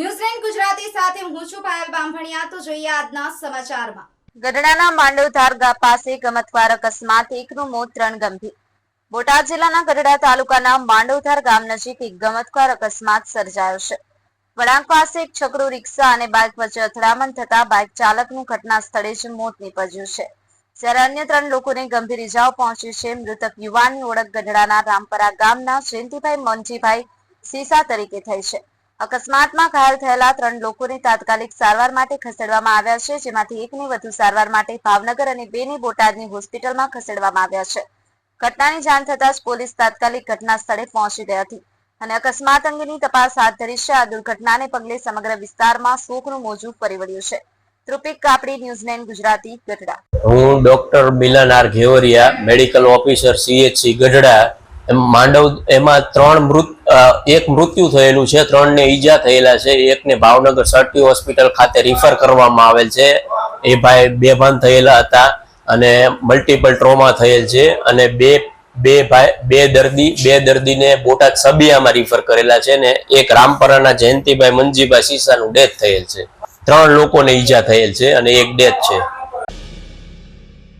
ન્યૂઝલેન્ડ ગુજરાતી સાથે હું છું પાયલ બામભણિયા. તો જોઈએ આજના સમાચારમાં. ગઢડાના માંડવધાર પાસે ગમતવાર અકસ્માત, એકનું મોત ત્રણ ગંભીર. બોટાદ જિલ્લાના ગઢડા તાલુકાના માંડવધાર ગામ નજીક એક ગમતવાર અકસ્માત સર્જાયો છે. વળાંક પાસે એક છકડો, રિક્ષા અને બાઇક વચ્ચે અથડામણ થતા બાઇક ચાલકનું ઘટના સ્થળે જ મોત નીપજ્યું છે. જ્યારે અન્ય ત્રણ લોકોને ગંભીર ઇજાઓ પહોંચી છે, મૃતક યુવાનની ઓળખ ગઢડાના રામપરા ગામના જયંતિભાઈ મોનજીભાઈ સીસા તરીકે થઈ છે. અકસ્માતમાં ઘાયલ થયેલા ત્રણ લોકોને તાત્કાલિક સારવાર માટે ખસેડવામાં આવ્યા છે. જેમાંથી એકને વધુ સારવાર માટે ભાવનગર અને બેને બોટાદની હોસ્પિટલમાં ખસેડવામાં આવ્યા છે. ઘટનાની જાણ થતાં જ પોલીસ તાત્કાલિક ઘટના સ્થળે પહોંચી ગઈ હતી અને અકસ્માત અંગેની તપાસ હાથ ધરી છે. આ દુર્ઘટનાને પગલે સમગ્ર વિસ્તારમાં શોકનું મોજું ફરી વળ્યું છે. ત્રુપિક કાપડી ન્યૂઝલેન્ડ ગુજરાતી ગઢડા. હું doctor Milan R Ghevariya, medical officer CHC Gadhada માંડવ એમાં ત્રણ મૃત એક મૃત્યુ થયેલું છે, ત્રણને ઈજા થયેલા છે, એકને ભાવનગર સરટી હોસ્પિટલ ખાતે રિફર કરવામાં આવેલ છે. એ ભાઈ બેભાન થયેલા હતા અને મલ્ટિપલ ટ્રોમા થયેલ છે અને બે બે ભાઈ, બે દર્દી, બે દર્દીને બોટાદ સબિયામાં રિફર કરેલા છે ને એક રામપરાના જયંતિભાઈ મંજીભાઈ સીસાનું ડેથ થયેલ છે. ત્રણ લોકોને ઈજા થયેલ છે અને એક ડેથ છે.